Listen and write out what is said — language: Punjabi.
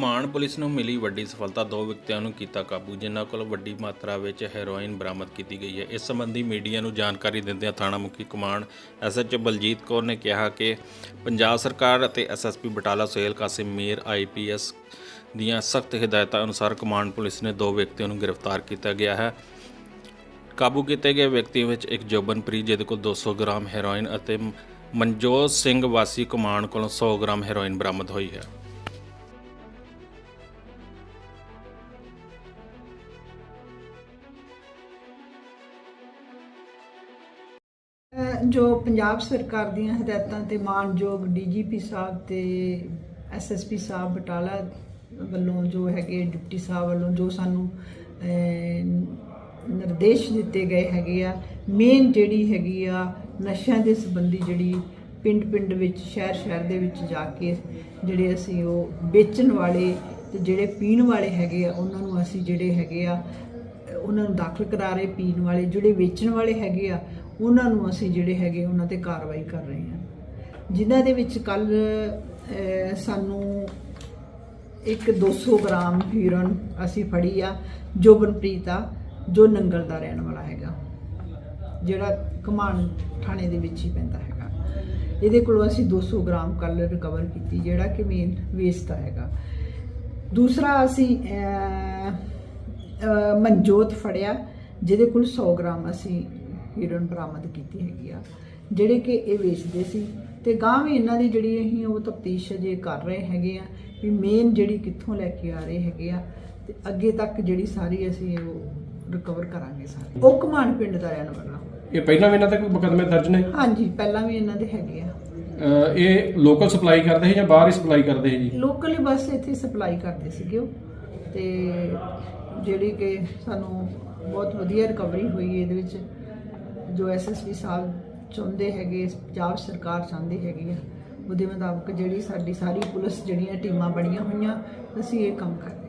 ਮਾਨ ਪੁਲਿਸ ਨੂੰ ਮਿਲੀ ਵੱਡੀ ਸਫਲਤਾ, ਦੋ ਵਿਅਕਤੀਆਂ ਨੂੰ ਕੀਤਾ ਕਾਬੂ, ਜਿਨ੍ਹਾਂ ਕੋਲ ਵੱਡੀ ਮਾਤਰਾ ਵਿੱਚ ਹੈਰੋਇਨ ਬਰਾਮਦ ਕੀਤੀ ਗਈ ਹੈ। ਇਸ ਸੰਬੰਧੀ ਮੀਡੀਆ ਨੂੰ ਜਾਣਕਾਰੀ ਦਿੰਦਿਆਂ ਥਾਣਾ ਮੁਖੀ ਕਮਾਂਡ ਐਸਐਚਓ ਬਲਜੀਤ ਕੌਰ ਨੇ ਕਿਹਾ ਕਿ ਪੰਜਾਬ ਸਰਕਾਰ ਅਤੇ ਐਸਐਸਪੀ ਬਟਾਲਾ, ਸੁਹੇਲ ਕਾਸਿਮ, ਮੀਰ ਆਈਪੀਐਸ ਦੀਆਂ ਸਖਤ ਹਦਾਇਤਾਂ ਅਨੁਸਾਰ ਕਮਾਂਡ ਪੁਲਿਸ ਨੇ ਦੋ ਵਿਅਕਤੀਆਂ ਨੂੰ ਗ੍ਰਿਫਤਾਰ ਕੀਤਾ ਗਿਆ ਹੈ। ਕਾਬੂ ਕੀਤੇ ਗਏ ਵਿਅਕਤੀਆਂ ਵਿੱਚ ਇੱਕ ਜੋਬਨਪ੍ਰੀਤ, ਜਿਹਦੇ ਕੋਲ 200 ਗ੍ਰਾਮ ਹੈਰੋਇਨ ਅਤੇ ਮਨਜੋਤ ਸਿੰਘ ਵਾਸੀ ਕਮਾਂਡ ਕੋਲੋਂ 100 ਗ੍ਰਾਮ ਹੈਰੋਇਨ ਬਰਾਮਦ ਹੋਈ ਹੈ। ਜੋ ਪੰਜਾਬ ਸਰਕਾਰ ਦੀਆਂ ਹਦਾਇਤਾਂ ਤੇ ਮਾਨਯੋਗ ਡੀਜੀਪੀ ਸਾਹਿਬ ਤੇ ਐਸਐਸਪੀ ਸਾਹਿਬ ਬਟਾਲਾ ਵੱਲੋਂ ਜੋ ਹੈਗੇ ਡਿਪਟੀ ਸਾਹਿਬ ਵੱਲੋਂ ਜੋ ਸਾਨੂੰ ਨਿਰਦੇਸ਼ ਦਿੱਤੇ ਗਏ ਹੈਗੇ ਆ ਮੇਨ ਜਿਹੜੀ ਹੈਗੀ ਆ ਨਸ਼ਿਆਂ ਦੇ ਸੰਬੰਧੀ ਜਿਹੜੀ ਪਿੰਡ-ਪਿੰਡ ਵਿੱਚ, ਸ਼ਹਿਰ-ਸ਼ਹਿਰ ਦੇ ਵਿੱਚ ਜਾ ਕੇ ਜਿਹੜੇ ਅਸੀਂ ਉਹ ਵੇਚਣ ਵਾਲੇ ਤੇ ਜਿਹੜੇ ਪੀਣ ਵਾਲੇ ਹੈਗੇ ਆ, ਉਹਨਾਂ ਨੂੰ ਅਸੀਂ ਜਿਹੜੇ ਹੈਗੇ ਆ, ਉਹਨਾਂ ਨੂੰ ਦਾਖਲ ਕਰਾ ਰਹੇ, ਪੀਣ ਵਾਲੇ, ਜਿਹੜੇ ਵੇਚਣ ਵਾਲੇ ਹੈਗੇ ਆ ਉਹਨਾਂ ਨੂੰ ਅਸੀਂ ਜਿਹੜੇ ਹੈਗੇ ਉਹਨਾਂ ਤੇ ਕਾਰਵਾਈ ਕਰ ਰਹੇ ਹਾਂ। ਜਿਨ੍ਹਾਂ ਦੇ ਵਿੱਚ ਕੱਲ ਸਾਨੂੰ ਇੱਕ 200 ਗ੍ਰਾਮ ਹੀਰਨ ਅਸੀਂ ਫੜੀ ਆ ਜੋਬਨਪ੍ਰੀਤ ਆ, ਜੋ ਨੰਗਲ ਦਾ ਰਹਿਣ ਵਾਲਾ ਹੈਗਾ। ਜਿਹੜਾ ਕਮਾਨ ਥਾਣੇ ਦੇ ਵਿੱਚ ਹੀ ਪੈਂਦਾ ਹੈਗਾ। ਇਹਦੇ ਕੋਲੋਂ ਅਸੀਂ 200 ਗ੍ਰਾਮ ਕੱਲ ਰਿਕਵਰ ਕੀਤੀ, ਜਿਹੜਾ ਕਿ ਮੇਨ ਵੇਸਟ ਦਾ ਹੈਗਾ। ਦੂਸਰਾ ਅਸੀਂ ਮਨਜੋਤ ਫੜਿਆ, ਜਿਹਦੇ ਕੋਲ 100 ਗ੍ਰਾਮ ਅਸੀਂ ਹੀਰੋਇਨ ਬਰਾਮਦ ਕੀਤੀ ਹੈਗੀ ਆ ਜਿਹੜੇ ਕਿ ਇਹ ਵੇਚਦੇ ਸੀ। ਤੇ ਗਾਂ ਵੀ ਇਹਨਾਂ ਦੀ ਜਿਹੜੀ ਅਸੀਂ ਉਹ ਤਫਤੀਸ਼ ਅਜੇ ਕਰ ਰਹੇ ਹੈਗੇ ਆ ਵੀ ਮੇਨ ਜਿਹੜੀ ਕਿੱਥੋਂ ਲੈ ਕੇ ਆ ਰਹੇ ਹੈਗੇ ਆ ਤੇ ਅੱਗੇ ਤੱਕ ਜਿਹੜੀ ਸਾਰੀ ਅਸੀਂ ਉਹ ਰਿਕਵਰ ਕਰਾਂਗੇ ਸਾਰੇ। ਉਹ ਕਮਾਨ ਪਿੰਡ ਦਾ ਰਹਿਣ ਵਾਲਾ। ਇਹ ਪਹਿਲਾਂ ਵੀ ਇਹਨਾਂ ਤੇ ਕੋਈ ਮੁਕੱਦਮੇ ਦਰਜ ਨੇ? ਹਾਂਜੀ ਪਹਿਲਾਂ ਵੀ ਇਹਨਾਂ ਦੇ ਹੈਗੇ ਆ। ਅਹ ਇਹ ਲੋਕਲ ਸਪਲਾਈ ਕਰਦੇ ਸੀ ਜਾਂ ਬਾਹਰ ਹੀ ਸਪਲਾਈ ਕਰਦੇ ਸੀ ਜੀ? ਲੋਕਲੀ ਬਸ ਇੱਥੇ ਸਪਲਾਈ ਕਰਦੇ ਸੀਗੇ ਉਹ। ਤੇ ਜਿਹੜੀ ਕਿ ਸਾਨੂੰ ਬਹੁਤ ਵਧੀਆ ਰਿਕਵਰੀ ਹੋਈ ਇਹਦੇ ਵਿੱਚ। ਜੋ ਐਸਐਸਪੀ ਸਾਹਿਬ ਚਾਹੁੰਦੇ ਹੈਗੇ, ਪੰਜਾਬ ਸਰਕਾਰ ਚਾਹੁੰਦੀ ਹੈਗੀ ਆ, ਉਹਦੇ ਮੁਤਾਬਕ ਜਿਹੜੀ ਸਾਡੀ ਸਾਰੀ ਪੁਲਿਸ ਜਿਹੜੀਆਂ ਟੀਮਾਂ ਬਣੀਆਂ ਹੋਈਆਂ, ਅਸੀਂ ਇਹ ਕੰਮ ਕਰ ਰਹੇ